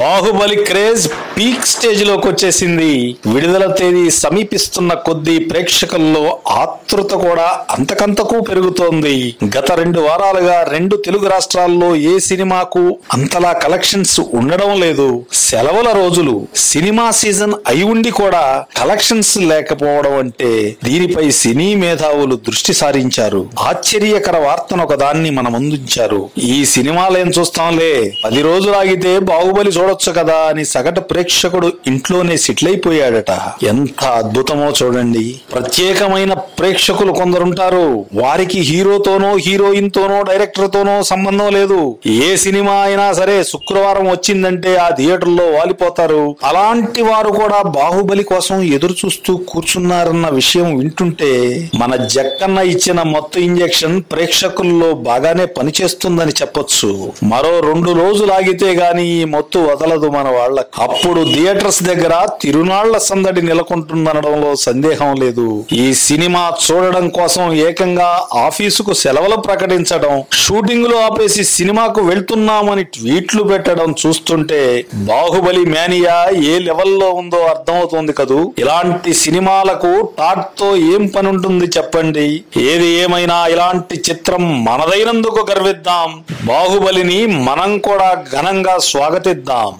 Baahubali craze peak స్టేజ్లోకి వచ్చేసింది. విడుదల తేదీ సమీపిస్తున్న కొద్దీ ప్రేక్షకుల్లో ఆతృత కూడా అంతకంతకు పెరుగుతోంది. గత రెండు వారాలుగా రెండు తెలుగు రాష్ట్రాల్లో ఏ సినిమాకు అంతలా కలెక్షన్స్ ఉండడం లేదు. సెలవుల రోజులు సినిమా సీజన్ అయి ఉండి కూడా కలెక్షన్స్ లేకపోవడం అంటే దీనిపై సినీ మేధావులు దృష్టి సారించారు. ఆశ్చర్యకర వార్తను ఒకదాన్ని మన ముందుంచారు. ఈ సినిమాలేం చూస్తాంలే? పది రోజులు ఆగితే బాహుబలి చూడొచ్చు కదా అని సగటు ప్రేక్షకుడు ఇంట్లోనే సెటిల్ అయిపోయాడట ఎంత అద్భుతమో చూడండి. ప్రత్యేకమైన ప్రేక్షకులు కొందరుంటారు. వారికి హీరోతోనో హీరోయిన్ తోనో డైరెక్టర్ తోనో సంబంధం లేదు. ఏ సినిమా అయినా సరే శుక్రవారం వచ్చిందంటే ఆ థియేటర్లో వాలిపోతారు. అలాంటి వారు కూడా బాహుబలి కోసం ఎదురు చూస్తూ కూర్చున్నారన్న విషయం వింటుంటే మన జక్కన్న ఇచ్చిన మొత్తం ఇంజెక్షన్ ప్రేక్షకుల్లో బాగానే పనిచేస్తుందని చెప్పొచ్చు. మరో రెండు రోజులు ఆగితే గాని ఈ మొత్తు వదలదు మన వాళ్ళ అప్పుడు ఇప్పుడు థియేటర్స్ దగ్గర తిరునాళ్ళ సందడి నెలకొంటుందనడంలో సందేహం లేదు. ఈ సినిమా చూడడం కోసం ఏకంగా ఆఫీసుకు సెలవులు ప్రకటించడం షూటింగ్లో ఆపేసి సినిమాకు వెళ్తున్నామని ట్వీట్లు పెట్టడం చూస్తుంటే బాహుబలి మేనియా ఏ లెవెల్లో ఉందో అర్థమవుతోంది కదూ. ఇలాంటి సినిమాలకు టాట్తో ఏం పని ఉంటుంది చెప్పండి. ఏది ఏమైనా ఇలాంటి చిత్రం మనదైనందుకు గర్విద్దాం. బాహుబలిని మనం కూడా ఘనంగా స్వాగతిద్దాం.